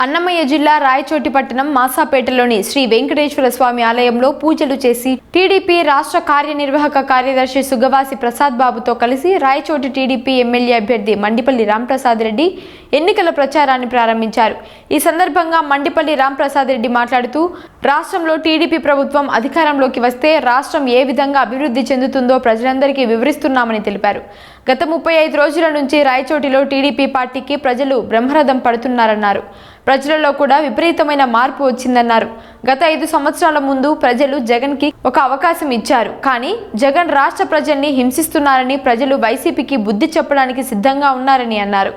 అన్నమయ్య జిల్లా రాయచోటి పట్టణం మాసాపేటలోని శ్రీ వెంకటేశ్వర స్వామి ఆలయంలో పూజలు చేసి టీడీపీ రాష్ట్ర కార్యనిర్వాహక కార్యదర్శి సుగవాసి ప్రసాద్ బాబుతో కలిసి రాయచోటి టీడీపీ ఎమ్మెల్యే అభ్యర్థి మండిపల్లి రాంప్రసాద్ రెడ్డి ఎన్నికల ప్రచారాన్ని ప్రారంభించారు. ఈ సందర్భంగా మండిపల్లి రాంప్రసాద్ రెడ్డి మాట్లాడుతూ రాష్ట్రంలో టీడీపీ ప్రభుత్వం అధికారంలోకి వస్తే రాష్ట్రం ఏ విధంగా అభివృద్ధి చెందుతుందో ప్రజలందరికీ వివరిస్తున్నామని తెలిపారు. గత ముప్పై ఐదు రోజుల నుంచి రాయచోటిలో టీడీపీ పార్టీకి ప్రజలు బ్రహ్మరథం పడుతున్నారన్నారు. ప్రజలలో కూడా విపరీతమైన మార్పు వచ్చిందన్నారు. గత ఐదు సంవత్సరాల ముందు ప్రజలు జగన్కి ఒక అవకాశం ఇచ్చారు. కానీ జగన్ రాష్ట్ర ప్రజల్ని హింసిస్తున్నారని ప్రజలు వైసీపీకి బుద్ధి చెప్పడానికి సిద్ధంగా ఉన్నారని అన్నారు.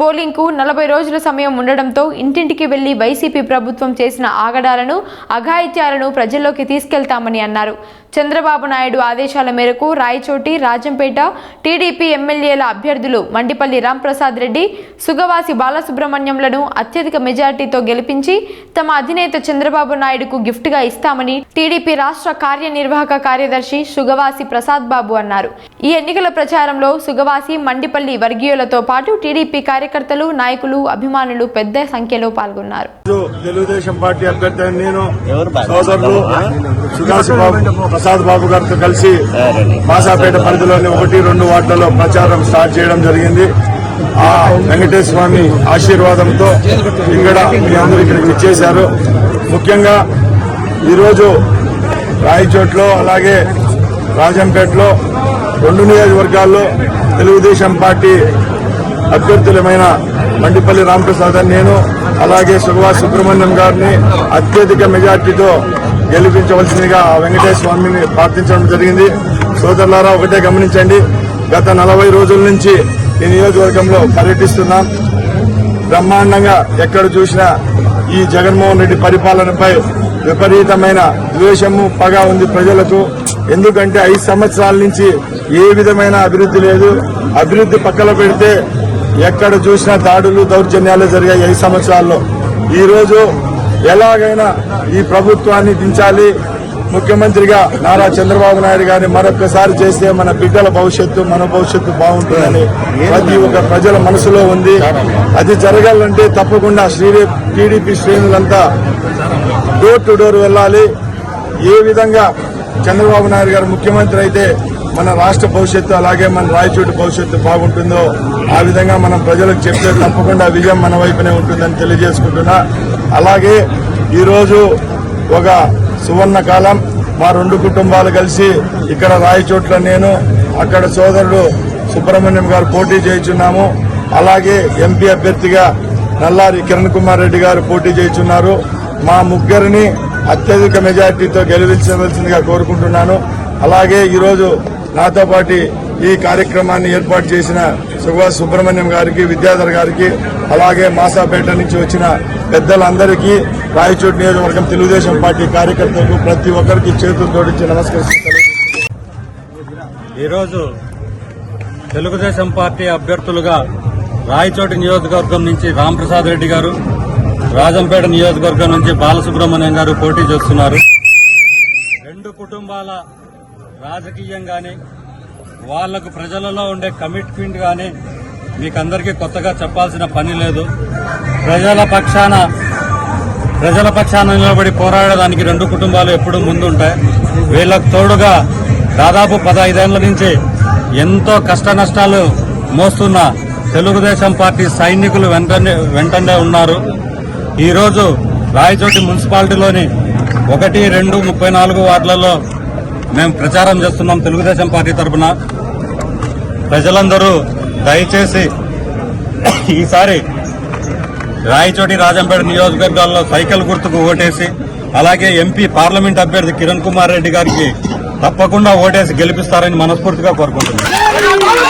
పోలింగ్కు నలభై రోజుల సమయం ఉండడంతో ఇంటింటికి వెళ్ళి వైసీపీ ప్రభుత్వం చేసిన ఆగడాలను అఘాయిత్యాలను ప్రజల్లోకి తీసుకెళ్తామని అన్నారు. చంద్రబాబు నాయుడు ఆదేశాల మేరకు రాయచోటి రాజంపేట టీడీపీ ఎమ్మెల్యేల అభ్యర్థులు మండిపల్లి రాంప్రసాద్ రెడ్డి సుగవాసి బాలసుబ్రహ్మణ్యంలను అత్యధిక మెజార్టీతో గెలిపించి తమ అధినేత చంద్రబాబు నాయుడుకు గిఫ్ట్గా ఇస్తామని టీడీపీ రాష్ట్ర కార్యనిర్వాహక కార్యదర్శి సుగవాసి ప్రసాద్ బాబు అన్నారు. ఈ ఎన్నికల ప్రచారంలో సుగవాసి మండిపల్లి వర్గీయులతో పాటు టీడీపీ కార్యకర్తలు నాయకులు అభిమానులు పెద్ద సంఖ్యలో పాల్గొన్నారు. తెలుగుదేశం పార్టీ అభ్యర్థి నేను? సోదరులు సుభాష్ బాబు ప్రసాద్ బాబు గారితో కలిసి మాసాపేట పరిధిలోని ఒకటి రెండు వార్డులలో ప్రచారం స్టార్ట్ చేయడం జరిగింది. ఆ వెంకటేశ్వర స్వామి ఆశీర్వాదంతో ఇక్కడ మీ అందరూ ఇక్కడికి ఇచ్చేశారు ముఖ్యంగా ఈరోజు రాయచోట్లో అలాగే రాజంపేటలో రెండు నియోజకవర్గాల్లో తెలుగుదేశం పార్టీ అభ్యర్థులమైన మండిపల్లి రామప్రసాద్ నేను అలాగే సుభాష్ సుబ్రహ్మణ్యం గారిని అత్యధిక మెజార్టీతో గెలిపించవలసిందిగా వెంకటేశ్వర స్వామిని ప్రార్థించడం జరిగింది. సోదరులారా ఒకటే గమనించండి. గత నలభై రోజుల నుంచి ఈ నియోజకవర్గంలో పర్యటిస్తున్నాం. బ్రహ్మాండంగా ఎక్కడ చూసినా ఈ జగన్మోహన్ రెడ్డి పరిపాలనపై విపరీతమైన ద్వేషము పగ ఉంది ప్రజలకు. ఎందుకంటే ఐదు సంవత్సరాల నుంచి ఏ విధమైన అభివృద్ధి లేదు. అభివృద్ధి పక్కన పెడితే ఎక్కడ చూసినా దాడులు దౌర్జన్యాలు జరిగాయి ఐదు సంవత్సరాల్లో. ఈరోజు ఎలాగైనా ఈ ప్రభుత్వాన్ని దించాలి. ముఖ్యమంత్రిగా నారా చంద్రబాబు నాయుడు గారిని మరొకసారి చేస్తే మన బిడ్డల భవిష్యత్తు మన భవిష్యత్తు బాగుంటుందని ప్రతి ఒక్క ప్రజల మనసులో ఉంది. అది జరగాలంటే తప్పకుండా శ్రీ టీడీపీ శ్రేణులంతా డోర్ టు డోర్ వెళ్ళాలి. ఏ విధంగా చంద్రబాబు నాయుడు గారు ముఖ్యమంత్రి అయితే మన రాష్ట్ర భవిష్యత్తు అలాగే మన రాయచోటి భవిష్యత్తు బాగుంటుందో ఆ విధంగా మనం ప్రజలకు చెప్తే తప్పకుండా విజయం మన వైపునే ఉంటుందని తెలియజేసుకుంటున్నా. అలాగే ఈరోజు ఒక సువర్ణ కాలం మా రెండు కుటుంబాలు కలిసి ఇక్కడ రాయచోట్ల నేను అక్కడ సోదరుడు సుబ్రహ్మణ్యం గారు పోటీ చేయించున్నాము. అలాగే ఎంపీ అభ్యర్థిగా నల్లారి కిరణ్ కుమార్ రెడ్డి గారు పోటీ చేయించున్నారు. మా ముగ్గురిని అత్యధిక మెజార్టీతో గెలిపించవలసిందిగా కోరుకుంటున్నాను. అలాగే ఈరోజు నాతో పాటు ఈ కార్యక్రమాన్ని ఏర్పాటు చేసిన సుభాష్ సుబ్రహ్మణ్యం గారికి విద్యాధర్ గారికి అలాగే మాసాపేట నుంచి వచ్చిన పెద్దలందరికీ రాయచోటు నియోజకవర్గం తెలుగుదేశం పార్టీ కార్యకర్తలకు ప్రతి ఒక్కరికి చేతులు జోడించి నమస్కరిస్తున్నాను ఈరోజు తెలుగుదేశం పార్టీ అభ్యర్థులుగా రాయచోటి నియోజకవర్గం నుంచి రాంప్రసాద్ రెడ్డి గారు రాజంపేట నియోజకవర్గం నుంచి బాలసుబ్రహ్మణ్యం గారు పోటీ చేస్తున్నారు. రెండు కుటుంబాల రాజకీయం కానీ వాళ్ళకు ప్రజలలో ఉండే కమిట్మెంట్ కానీ మీకందరికీ కొత్తగా చెప్పాల్సిన పని లేదు. ప్రజల పక్షాన ప్రజల పక్షాన నిలబడి పోరాడడానికి రెండు కుటుంబాలు ఎప్పుడూ ముందుంటాయి. వీళ్ళకు తోడుగా దాదాపు పదహైదేళ్ళ నుంచి ఎంతో కష్ట నష్టాలు మోస్తున్న తెలుగుదేశం పార్టీ సైనికులు వెంటనే వెంటనే ఉన్నారు. ఈరోజు రాయచోటి మున్సిపాలిటీలోని ఒకటి రెండు ముప్పై నాలుగు వార్డులలో మేము ప్రచారం చేస్తున్నాం తెలుగుదేశం పార్టీ తరఫున ప్రజలందరూ దయచేసి ఈసారి రాయచోటి రాజంపేట నియోజకవర్గాల్లో సైకిల్ గుర్తుకు ఓటేసి అలాగే ఎంపీ పార్లమెంట్ అభ్యర్థి కిరణ్ కుమార్ రెడ్డి గారికి తప్పకుండా ఓటేసి గెలిపిస్తారని మనస్ఫూర్తిగా కోరుకుంటున్నాను